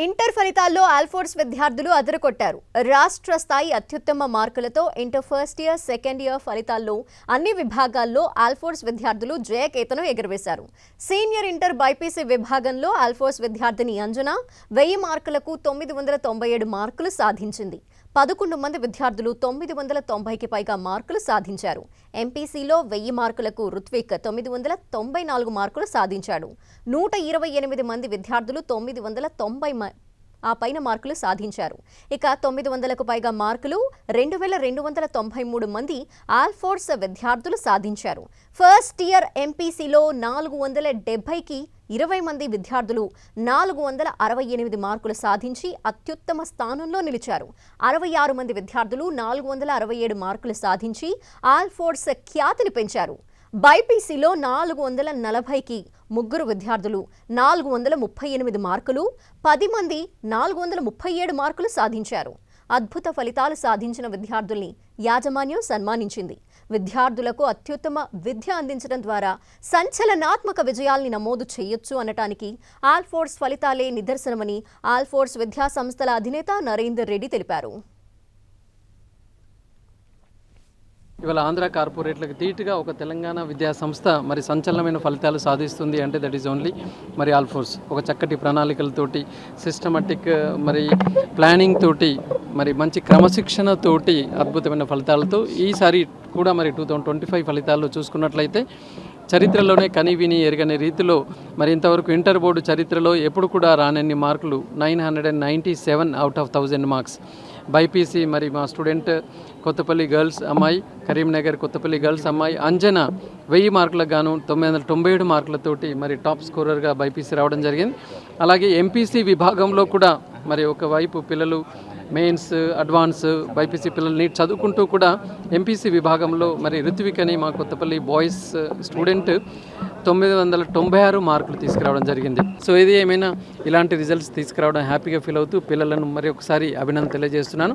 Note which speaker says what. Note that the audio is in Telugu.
Speaker 1: ఇంటర్ ఫలితాల్లో ఆల్ఫోర్స్ విద్యార్థులు అదరకొట్టారు రాష్ట్ర స్థాయి అత్యుత్తమ మార్కులతో inter first year second year ఫలితాల్లో అన్ని విభాగాల్లో ఆల్ఫోర్స్ విద్యార్థులు జయకేతను ఎగురవేశారు. సీనియర్ ఇంటర్ బైపీసీ విభాగంలో ఆల్ఫోర్స్ విద్యార్థిని అంజన వెయ్యి మార్కులకు తొమ్మిది వందల తొంభై ఏడు మార్కులు సాధించింది. పదకొండు మంది విద్యార్థులు తొమ్మిది వందల తొంభైకి పైగా మార్కులు సాధించారు. ఎంపీసీలో వెయ్యి మార్కులకు రుత్విక్ తొమ్మిది వందల తొంభై నాలుగు మార్కులు సాధించాడు. నూట ఇరవై ఎనిమిది మంది విద్యార్థులు తొమ్మిది వందల తొంభై మ- ఆ పైన మార్కులు సాధించారు. ఇక తొమ్మిది వందలకు పైగా మార్కులు రెండు వేల రెండు వందల తొంభై మూడు మంది ఆల్ఫోర్స్ విద్యార్థులు సాధించారు. ఫస్ట్ ఇయర్ ఎంపీసీలో నాలుగు వందల డెబ్బైకి ఇరవై మంది విద్యార్థులు నాలుగు వందల అరవై ఎనిమిది మార్కులు సాధించి అత్యుత్తమ స్థానంలో నిలిచారు. అరవై ఆరు మంది విద్యార్థులు నాలుగు వందల అరవై ఏడు మార్కులు సాధించి ఆల్ఫోర్స్ ఖ్యాతిని పెంచారు. బైపీసీలో నాలుగు వందల నలభైకి ముగ్గురు విద్యార్థులు నాలుగు వందల ముప్పై ఎనిమిది మార్కులు పది మంది నాలుగు వందల ముప్పై ఏడు మార్కులు సాధించారు. అద్భుత ఫలితాలు సాధించిన విద్యార్థుల్ని యాజమాన్యం సన్మానించింది. విద్యార్థులకు అత్యుత్తమ విద్య అందించడం ద్వారా సంచలనాత్మక విజయాల్ని నమోదు చేయొచ్చు అనటానికి ఆల్ఫోర్స్ ఫలితాలే నిదర్శనమని ఆల్ఫోర్స్ విద్యా సంస్థల అధినేత నరేందర్ రెడ్డి తెలిపారు.
Speaker 2: ఇవాళ ఆంధ్ర కార్పొరేట్లకు ధీటుగా ఒక తెలంగాణ విద్యా సంస్థ మరి సంచలనమైన ఫలితాలు సాధిస్తుంది అంటే దట్ ఈజ్ ఓన్లీ మరి ఆల్ఫోర్స్ ఒక చక్కటి ప్రణాళికలతోటి సిస్టమటిక్ uh, మరి ప్లానింగ్ తోటి మరి మంచి క్రమశిక్షణతోటి అద్భుతమైన ఫలితాలతో ఈసారి కూడా మరి టూ థౌజండ్ ట్వంటీ ఫైవ్ ఫలితాలు చూసుకున్నట్లయితే చరిత్రలోనే కనివిని ఎరగని రీతిలో మరి ఇంతవరకు ఇంటర్ బోర్డు చరిత్రలో ఎప్పుడు కూడా రానన్ని మార్కులు nine hundred and ninety seven out of thousand marks BiPC మరి మా స్టూడెంట్ కొత్తపల్లి గర్ల్స్ అమ్మాయి కరీంనగర్ కొత్తపల్లి గర్ల్స్ అమ్మాయి అంజన వెయ్యి మార్కులకు గాను తొమ్మిది వందల తొంభై ఏడు మార్కులతోటి మరి టాప్ స్కోరర్గా బైపీసీ రావడం జరిగింది. అలాగే ఎంపీసీ విభాగంలో కూడా మరి ఒకవైపు పిల్లలు మెయిన్స్ అడ్వాన్స్ బైపీసీ పిల్లలు నీట్ చదువుకుంటూ కూడా ఎంపీసీ విభాగంలో మరి ఋత్విక్ అని మా కొత్తపల్లి బాయ్స్ స్టూడెంట్ తొమ్మిది వందల తొంభై ఆరు మార్కులు తీసుకురావడం జరిగింది. సో ఇది ఏమైనా ఇలాంటి రిజల్ట్స్ తీసుకురావడం హ్యాపీగా ఫీల్ అవుతూ పిల్లలను మరి ఒకసారి అభినందన తెలియజేస్తున్నాను.